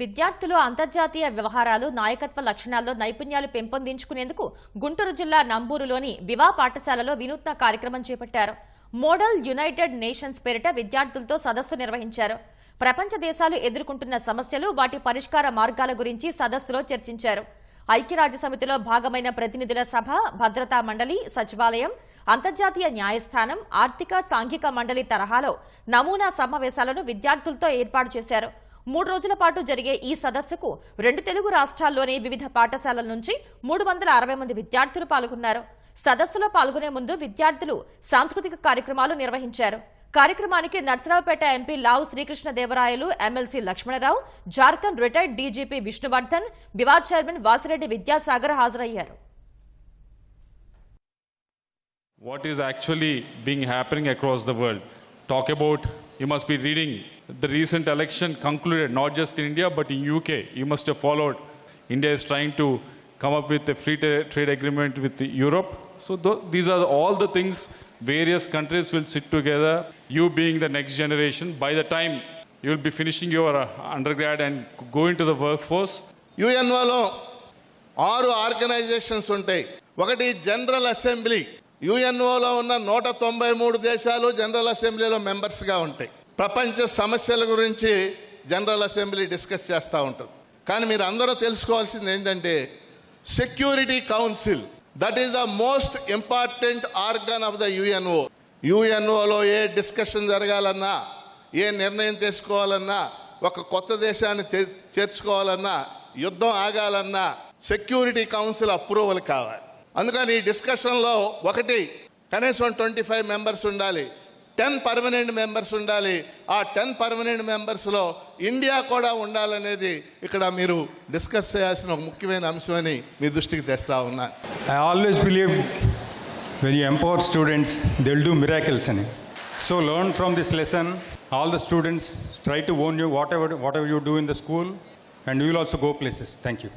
విద్యార్థులు అంతర్జాతీయ వ్యవహారాలు నాయకత్వ లక్షణాల్లో నైపుణ్యాలు పెంపొందించుకునేందుకు గుంటూరు జిల్లా నంబూరులోని వివా పాఠశాలలో వినూత్న కార్యక్రమం చేపట్టారు. మోడల్ యునైటెడ్ నేషన్స్ పేరిట విద్యార్థులతో సదస్సు నిర్వహించారు. ప్రపంచ దేశాలు ఎదుర్కొంటున్న సమస్యలు వాటి పరిష్కార మార్గాల గురించి సదస్సులో చర్చించారు. ఐక్యరాజ్య సమితిలో భాగమైన ప్రతినిధుల సభ భద్రతా మండలి సచివాలయం అంతర్జాతీయ న్యాయస్థానం ఆర్థిక సాంఘిక మండలి తరహాలో నమూనా సమావేశాలను విద్యార్థులతో ఏర్పాటు చేశారు. మూడు రోజుల పాటు జరిగే ఈ సదస్సుకు రెండు తెలుగు రాష్ట్రాల్లోని వివిధ పాఠశాలల నుంచి మూడు వందల అరవై మంది విద్యార్థులు పాల్గొన్నారు. సదస్సులో పాల్గొనే ముందు విద్యార్థులు సాంస్కృతిక కార్యక్రమాలు నిర్వహించారు. కార్యక్రమానికి Narasaraopet MP Lavu Srikrishnadevarayalu MLC Lakshmanarao Jharkhand retired DGP Vishnuvardhan Vivad chairman Vasireddy Vidyasagar హాజరయ్యారు. What is actually being happening across the world. Talk about you must be reading the recent election concluded not just in India but in UK. You must have followed. India is trying to come up with a free trade agreement with the Europe. So th- these are all the things various countries will sit together. You being the next generation, by the time you will be finishing your uh, undergrad and go into the workforce, యుఎన్ఓలో ఆరు organisations ఉంటాయి ఒకటి general assembly యుఎన్ఓలో ఉన్న నూట తొంభై మూడు దేశాలు general అసెంబ్లీలో మెంబర్స్గా ఉంటాయి. ప్రపంచ సమస్యల గురించి జనరల్ అసెంబ్లీ డిస్కస్ చేస్తూ ఉంటుంది కానీ మీరు అందరూ తెలుసుకోవాల్సింది ఏంటంటే security council that is the most important organ of the UNO యుఎన్ఓలో ఏ డిస్కషన్ జరగాలన్నా ఏ నిర్ణయం తీసుకోవాలన్నా ఒక కొత్త దేశాన్ని చేర్చుకోవాలన్నా యుద్ధం ఆగాలన్నా సెక్యూరిటీ కౌన్సిల్ అప్రూవల్ కావాలి. అందుకని ఈ డిస్కషన్లో ఒకటి కనీసం ట్వంటీ ఫైవ్ మెంబర్స్ ఉండాలి. టెన్ పర్మనెంట్ మెంబర్స్ ఉండాలి. ఆ టెన్ పర్మనెంట్ మెంబర్స్లో ఇండియా కూడా ఉండాలనేది ఇక్కడ మీరు డిస్కస్ చేయాల్సిన ఒక ముఖ్యమైన అంశమని మీ దృష్టికి తెస్తా ఉన్నా. I always believe when you empower students they'll do miracles అని. So learn from this lesson all the students try to own you whatever whatever you do in the school and you will also go places thank you